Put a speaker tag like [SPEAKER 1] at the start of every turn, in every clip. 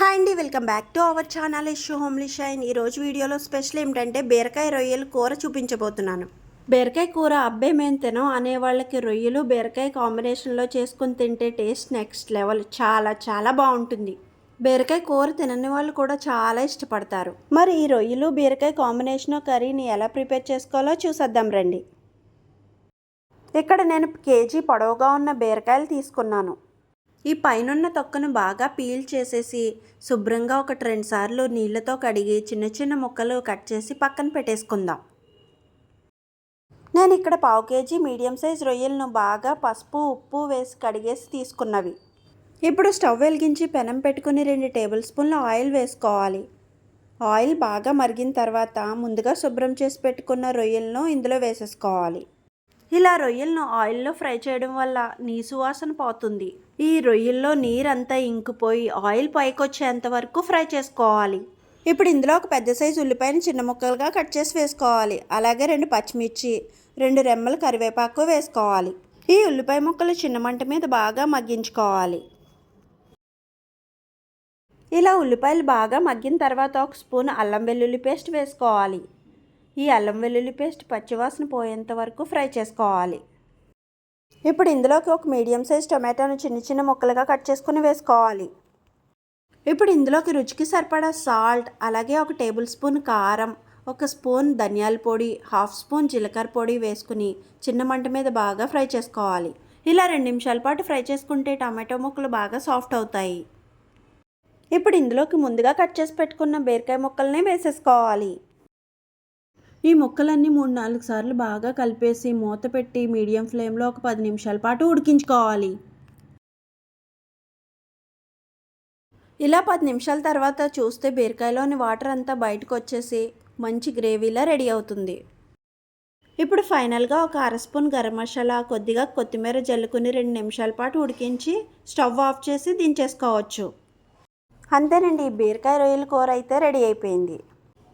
[SPEAKER 1] Hi అండి welcome back to our channel. This is homely shine. ఈరోజు వీడియోలో special ఏమిటంటే బీరకాయ రొయ్యలు కూర చూపించబోతున్నాను. బీరకాయ కూర అబ్బే మేము తినం అనే వాళ్ళకి రొయ్యలు బీరకాయ కాంబినేషన్లో చేసుకుని తింటే టేస్ట్ నెక్స్ట్ లెవెల్ చాలా చాలా బాగుంటుంది. బీరకాయ కూర తినని వాళ్ళు కూడా చాలా ఇష్టపడతారు. మరి ఈ రొయ్యలు బీరకాయ కాంబినేషన్ కర్రీని ఎలా ప్రిపేర్ చేసుకోవాలో చూసేద్దాం రండి. ఇక్కడ నేను కేజీ పొడవుగా ఉన్న బీరకాయలు తీసుకున్నాను. ఈ పైనున్న తొక్కను బాగా పీల్ చేసేసి శుభ్రంగా ఒకటి రెండు సార్లు నీళ్ళతో కడిగి చిన్న చిన్న ముక్కలు కట్ చేసి పక్కన పెట్టేసుకుందాం. నేను ఇక్కడ పావు కేజీ మీడియం సైజ్ రొయ్యలను బాగా పసుపు ఉప్పు వేసి కడిగేసి తీసుకున్నవి. ఇప్పుడు స్టవ్ వెలిగించి పెనం పెట్టుకుని రెండు టేబుల్ స్పూన్ల ఆయిల్ వేసుకోవాలి. ఆయిల్ బాగా మరిగిన తర్వాత ముందుగా శుభ్రం చేసి పెట్టుకున్న రొయ్యలను ఇందులో వేసేసుకోవాలి. ఇలా రొయ్యలను ఆయిల్లో ఫ్రై చేయడం వల్ల నీసు వాసన పోతుంది. ఈ రొయ్యల్లో నీరంతా ఇంకిపోయి ఆయిల్ పైకొచ్చేంత వరకు ఫ్రై చేసుకోవాలి. ఇప్పుడు ఇందులో ఒక పెద్ద సైజు ఉల్లిపాయని చిన్న ముక్కలుగా కట్ చేసి వేసుకోవాలి. అలాగే రెండు పచ్చిమిర్చి రెండు రెమ్మలు కరివేపాకు వేసుకోవాలి. ఈ ఉల్లిపాయ ముక్కలు చిన్న మంట మీద బాగా మగ్గించుకోవాలి. ఇలా ఉల్లిపాయలు బాగా మగ్గిన తర్వాత ఒక స్పూన్ అల్లం వెల్లుల్లి పేస్ట్ వేసుకోవాలి. ఈ అల్లం వెల్లుల్లి పేస్ట్ పచ్చివాసన పోయేంత వరకు ఫ్రై చేసుకోవాలి. ఇప్పుడు ఇందులోకి ఒక మీడియం సైజ్ టొమాటోను చిన్న చిన్న ముక్కలుగా కట్ చేసుకుని వేసుకోవాలి. ఇప్పుడు ఇందులోకి రుచికి సరిపడా సాల్ట్ అలాగే ఒక టేబుల్ స్పూన్ కారం ఒక స్పూన్ ధనియాల పొడి హాఫ్ స్పూన్ జీలకర్ర పొడి వేసుకుని చిన్న మంట మీద బాగా ఫ్రై చేసుకోవాలి. ఇలా రెండు నిమిషాల పాటు ఫ్రై చేసుకుంటే టమాటో ముక్కలు బాగా సాఫ్ట్ అవుతాయి. ఇప్పుడు ఇందులోకి ముందుగా కట్ చేసి పెట్టుకున్న బీరకాయ ముక్కల్ని వేసేసుకోవాలి. ఈ ముక్కలన్నీ మూడు నాలుగు సార్లు బాగా కలిపేసి మూత పెట్టి మీడియం ఫ్లేమ్లో ఒక పది నిమిషాల పాటు ఉడికించుకోవాలి. ఇలా పది నిమిషాల తర్వాత చూస్తే బీరకాయలోని వాటర్ అంతా బయటకు వచ్చేసి మంచి గ్రేవీలా రెడీ అవుతుంది. ఇప్పుడు ఫైనల్గా ఒక అర స్పూన్ గరం మసాలా కొద్దిగా కొత్తిమీర జల్లుకుని రెండు నిమిషాల పాటు ఉడికించి స్టవ్ ఆఫ్ చేసి దించేసుకోవచ్చు. అంతేనండి ఈ బీరకాయ రొయ్యల కూర అయితే రెడీ అయిపోయింది.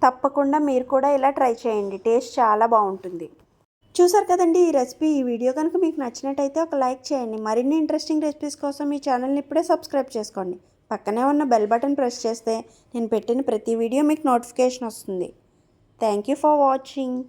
[SPEAKER 1] తప్పకుండా మీరు కూడా ఇలా ట్రై చేయండి. టేస్ట్ చాలా బాగుంటుంది. చూసారు కదండి ఈ రెసిపీ. ఈ వీడియో కనుక మీకు నచ్చినట్టయితే ఒక లైక్ చేయండి. మరిన్ని ఇంట్రెస్టింగ్ రెసిపీస్ కోసం మీ ఛానల్ని ఇప్పుడే సబ్స్క్రైబ్ చేసుకోండి. పక్కనే ఉన్న బెల్ బటన్ ప్రెస్ చేస్తే నేను పెట్టిన ప్రతి వీడియో మీకు నోటిఫికేషన్ వస్తుంది. Thank you for watching.